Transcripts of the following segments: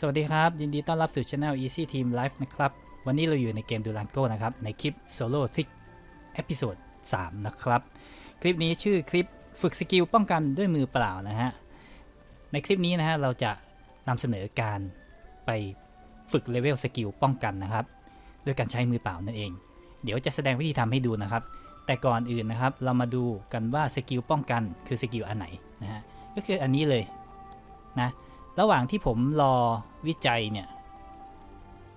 สวัสดีครับ ยินดีต้อนรับสู่ช anel Easy Team Life นะครับ วันนี้เราอยู่ในเกม Durango นะครับ ในคลิป Solo t i c Episode 3นะครับ คลิปนี้ชื่อคลิปฝึกสกิลป้องกันด้วยมือเปล่านะฮะ ในคลิปนี้นะฮะ เราจะนำเสนอการไปฝึกเลเวลสกิลป้องกันนะครับ ด้วยการใช้มือเปล่านั่นเอง เดี๋ยวจะแสดงวิธีทำให้ดูนะครับ แต่ก่อนอื่นนะครับ เรามาดูกันว่าสกิลป้องกันคือสกิลอันไหนนะฮะ ก็คืออันนี้เลยนะ ระหว่างที่ผมรอวิจัยเนี่ย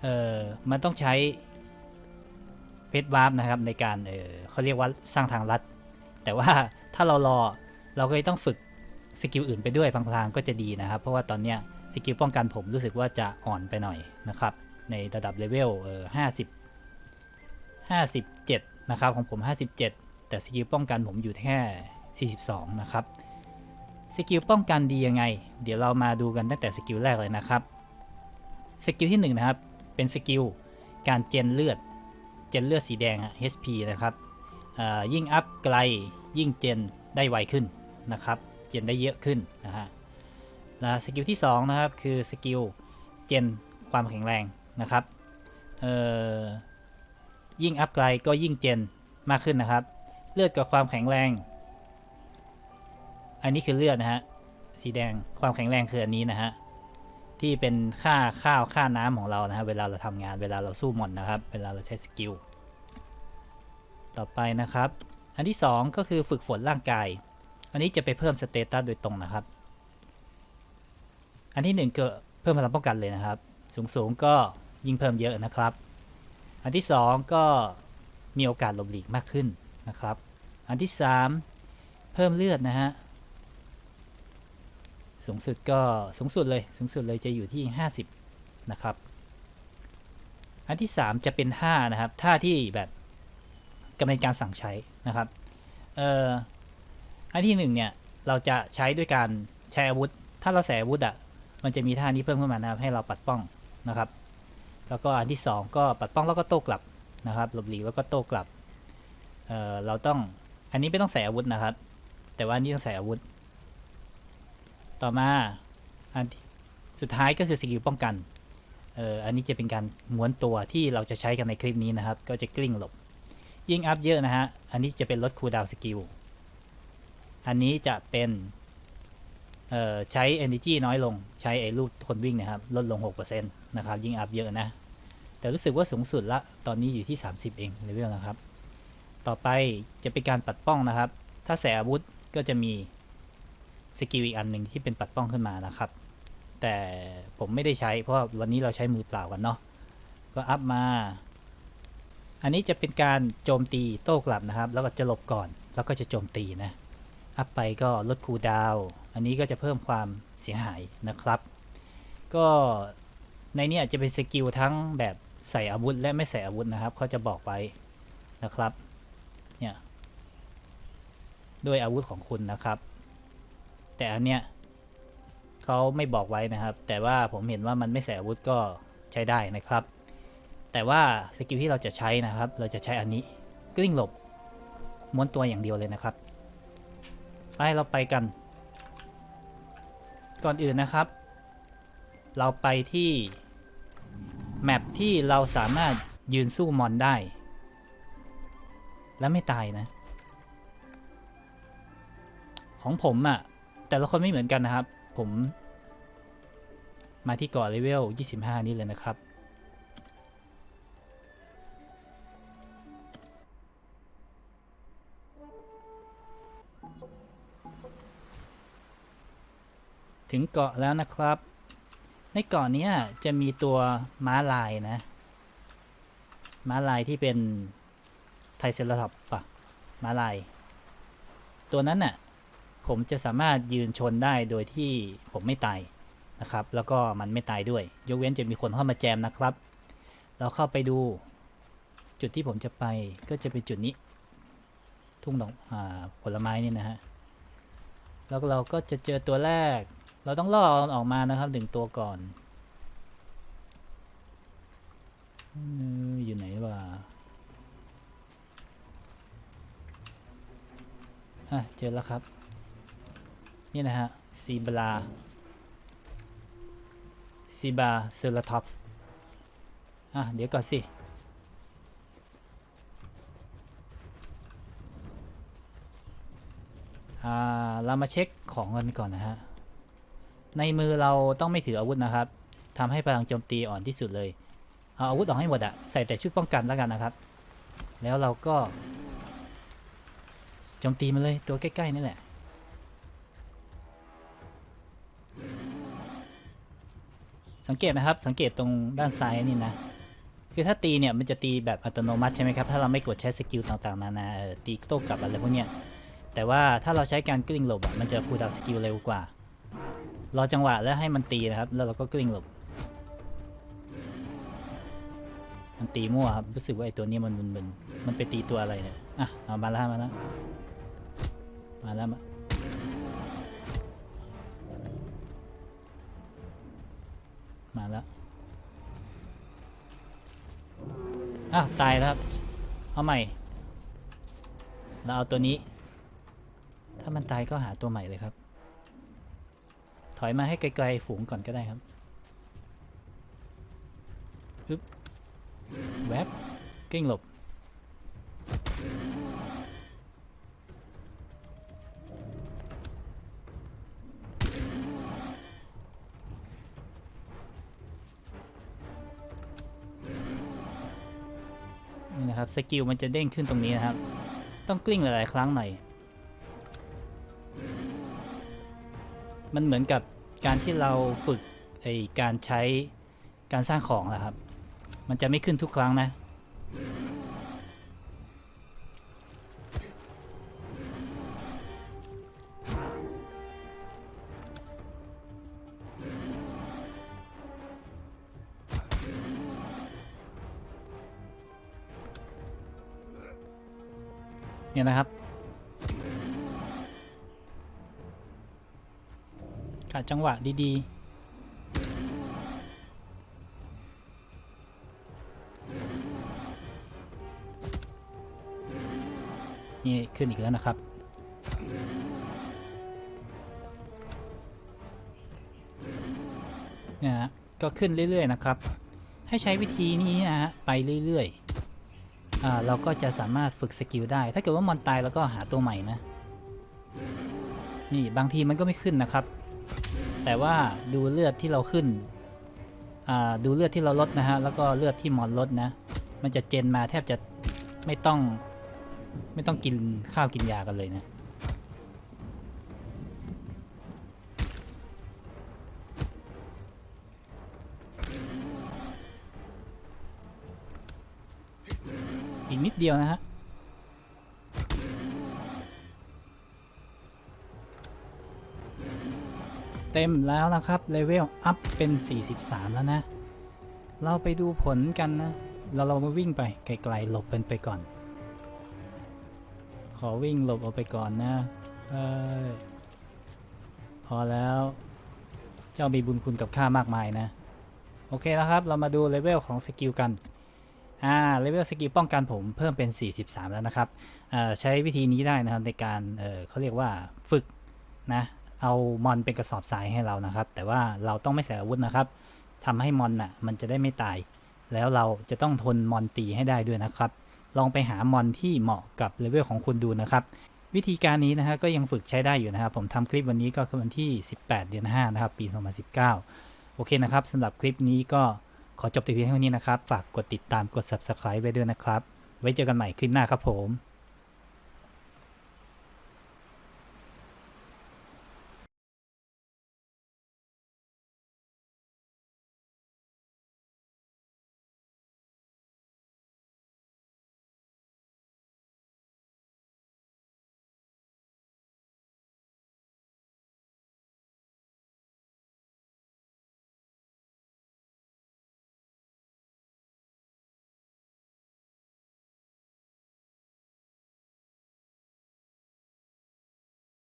เออมันต้องใช้เพชรวาร์ปนะครับในการ เออเขาเรียกว่าสร้างทางลัด แต่ว่าถ้าเรารอเราก็ต้องฝึกสกิลอื่นไปด้วยพลางๆก็จะดีนะครับ เพราะว่าตอนเนี้ยสกิลป้องกันผมรู้สึกว่าจะอ่อนไปหน่อยนะครับ ในระดับเลเวลเออห้าสิบห้าสิบเจ็ดนะครับของผม57แต่สกิลป้องกันผมอยู่แค่42นะครับ สกิลป้องกันดียังไง เดี๋ยวเรามาดูกันตั้งแต่สกิลแรกเลยนะครับ สกิลที่1นงนะครับ เป็นสกิลการเจนเลือด เจนเลือดสีแดง HP นะครับยิ่งอัพไกลยิ่งเจนได้ไวขึ้นนะครับ เจนได้เยอะขึ้นนะฮะและสกิลที่2นะครับคือสกิลเจนความแข็งแรงนะครับยิ่งอัพไกลก็ยิ่งเจนมากขึ้นนะครับ เลือดกับความแข็งแรง อันนี้คือเลือดนะฮะ สีแดงความแข็งแรงคืออันนี้นะฮะ ที่เป็นค่าข้าวค่าน้ำของเรานะฮะ เวลาเราทำงานเวลาเราสู้มอนนะครับ เวลาเราใช้สกิล ต่อไปนะครับ อันที่ 2 ก็คือฝึกฝนร่างกาย อันนี้จะไปเพิ่มสเตตัสโดยตรงนะครับ อันที่1ก็เพิ่มพลังป้องกันเลยนะครับ สูงสูงก็ยิ่งเพิ่มเยอะนะครับ อันที่ 2 ก็มีโอกาสหลบหลีกมากขึ้นนะครับ อันที่ 3 เพิ่มเลือดนะฮะ สูงสุดก็สูงสุดเลยสูงสุดเลยจะอยู่ที่ 50 นะครับ อันที่ 3 จะเป็นท่านะครับท่าที่แบบกำลังการสั่งใช้นะครับเอ่ออันที่ 1 เนี่ย เราจะใช้ด้วยการใช้อาวุธ ถ้าเราใส่อาวุธอะมันจะมีท่านี้เพิ่มขึ้นมานะครับให้เราปัดป้องนะครับ แล้วก็อันที่ 2 ก็ปัดป้องแล้วก็โต้กลับนะครับ หลบหลีกแล้วก็โต้กลับเอ่อเราต้องอันนี้ไม่ต้องใส่อาวุธนะครับ แต่ว่านนี้ต้องใส่อาวุธ ต่อมาอันสุดท้ายก็คือสกิลป้องกันเอออันนี้จะเป็นการม้วนตัวที่เราจะใช้กันในคลิปนี้นะครับ ก็จะกลิ้งหลบ ยิ่งอัพเยอะนะฮะ อันนี้จะเป็นลดคูลดาวน์สกิล อันนี้จะเป็นเอ่อใช้ energy น้อยลง ใช้ไอ้ลูกคนวิ่งนะครับ ลดลง 6%นะครับ ยิ่งอัพเยอะนะ แต่รู้สึกว่าสูงสุดละ ตอนนี้อยู่ที่ 30 เองเลเวลนะครับ ต่อไปจะเป็นการปัดป้องนะครับ ถ้าใส่อาวุธก็จะมี สกิลอีกอันหนึ่งที่เป็นปัดป้องขึ้นมานะครับ แต่ผมไม่ได้ใช้เพราะวันนี้เราใช้มือเปล่ากันเนาะก็อัพมา อันนี้จะเป็นการโจมตีโต้กลับนะครับ แล้วก็จะหลบก่อนแล้วก็จะโจมตีนะอัพไปก็ลดคูลดาวน์อันนี้ก็จะเพิ่มความเสียหายนะครับ ก็ในนี้จะเป็นสกิลทั้งแบบใส่อาวุธและไม่ใส่อาวุธนะครับเขาจะบอกไว้นะครับเนี่ยด้วยอาวุธของคุณนะครับ แต่อันเนี้ยเขาไม่บอกไว้นะครับ แต่ว่าผมเห็นว่ามันไม่ใส่อาวุธก็ใช้ได้นะครับ แต่ว่าสกิลที่เราจะใช้นะครับ เราจะใช้อันนี้กลิ้งหลบม้วนตัวอย่างเดียวเลยนะครับไปเราไปกัน ก่อนอื่นนะครับ เราไปที่แมปที่เราสามารถยืนสู้มอนได้ และไม่ตายนะ ของผมอะ่ะ แต่ละคนไม่เหมือนกันนะครับ ผมมาที่เกาะเลเวล 25 นี่เลยนะครับ ถึงเกาะแล้วนะครับ ในเกาะนี้จะมีตัวม้าลายนะ ม้าลายที่เป็นไทเซราทอปปะม้าลาย ตัวนั้นน่ะ ผมจะสามารถยืนชนได้โดยที่ผมไม่ตายนะครับ แล้วก็มันไม่ตายด้วย ยกเว้นจะมีคนเข้ามาแจมนะครับ เราเข้าไปดูจุดที่ผมจะไปก็จะเป็นจุดนี้ ทุ่งดอกอผลไม้นี่นะฮะ แล้วเราก็จะเจอตัวแรก เราต้องล่อออกมานะครับหนึ่งตัวก่อนอออยู่ไหนวะอะเจอแล้วครับ นี่นะฮะซีบลาซีบาเซลท็อปส์อะ เดี๋ยวก่อนสิ อ่า เรามาเช็คของกันก่อนนะฮะ ในมือเราต้องไม่ถืออาวุธนะครับทำให้พลังโจมตีอ่อนที่สุดเลย เอาอาวุธออกให้หมดอะใส่แต่ชุดป้องกันแล้วกันนะครับ แล้วเราก็โจมตีมันเลยตัวใกล้ ๆ นี่แหละ สังเกตนะครับ สังเกตตรงด้านซ้ายนี่นะ คือถ้าตีเนี่ยมันจะตีแบบอัตโนมัติใช่ไหมครับ ถ้าเราไม่กดใช้สกิลต่างๆ นานาตีโต้กลับอะไรพวกเนี้ย แต่ว่าถ้าเราใช้การกลิ้งหลบมันจะคูดาวสกิลเร็วกว่า รอจังหวะแล้วให้มันตีนะครับ แล้วเราก็กลิ้งหลบ มันตีมั่วครับ รู้สึกว่าไอ้ตัวนี้มันมึนๆ มันไปตีตัวอะไรเนี่ย อะเอามาแล้วมาแล้วมาแล้วมา มาแล้วอ้าวตายแล้วครับ เอาใหม่ เราเอาตัวนี้ ถ้ามันตายก็หาตัวใหม่เลยครับ ถอยมาให้ไกลๆฝูงก่อนก็ได้ครับอึ๊บแวบกิ้งหลบ สกิลมันจะเด้งขึ้นตรงนี้นะครับ ต้องกลิ้งหลายๆครั้งหน่อย มันเหมือนกับการที่เราฝึกไอการใช้การสร้างของนะครับ มันจะไม่ขึ้นทุกครั้งนะ เนี่ยนะครับกะจังหวะดีๆนี่ขึ้นอีกแล้วนะครับ เนี่ยฮะก็ขึ้นเรื่อยๆนะครับ ให้ใช้วิธีนี้นะฮะไปเรื่อยๆ เราก็จะสามารถฝึกสกิลได้ ถ้าเกิดว่ามอนตายแล้วก็หาตัวใหม่นะ นี่บางทีมันก็ไม่ขึ้นนะครับ แต่ว่าดูเลือดที่เราขึ้น ดูเลือดที่เราลดนะฮะ แล้วก็เลือดที่มอนลดนะ มันจะเจนมาแทบจะไม่ต้องไม่ต้องกินข้าวกินยากันเลยนะ ดเดียวนะฮะเต็มแล้วนะครับเลเวลอัพเป็น 43 แล้วนะ เราไปดูผลกันนะเราเรามาวิ่งไปไกลๆหลบเป็นไปก่อน ขอวิ่งหลบออกไปก่อนนะออพอแล้ว เจ้ามีบุญคุณกับข้ามากมายนะ โอเคนะครับ เรามาดูเลเวลของสกิลกัน อ่าเลเวลสกิลป้องกันผมเพิ่มเป็น 43 แล้วนะครับใช้วิธีนี้ได้นะครับในการเเขาเรียกว่าฝึกนะเอามอนเป็นกระสอบทรายให้เรานะครับ แต่ว่าเราต้องไม่ใส่อาวุธนะครับทำให้มอนน่ะมันจะได้ไม่ตาย แล้วเราจะต้องทนมอนตีให้ได้ด้วยนะครับ ลองไปหามอนที่เหมาะกับเลเวลของคุณดูนะครับวิธีการนี้นะฮะก็ยังฝึกใช้ได้อยู่นะครับ ผมทำคลิปวันนี้ก็คือวันที่ 18 เดือน5นะครับปี 2019 โอเคนะครับสำหรับคลิปนี้ก็ ขอจบแต่เพียงเท่านี้นะครับ ฝากกดติดตามกด subscribe ไว้ด้วยนะครับ ไว้เจอกันใหม่คลิปหน้าครับผม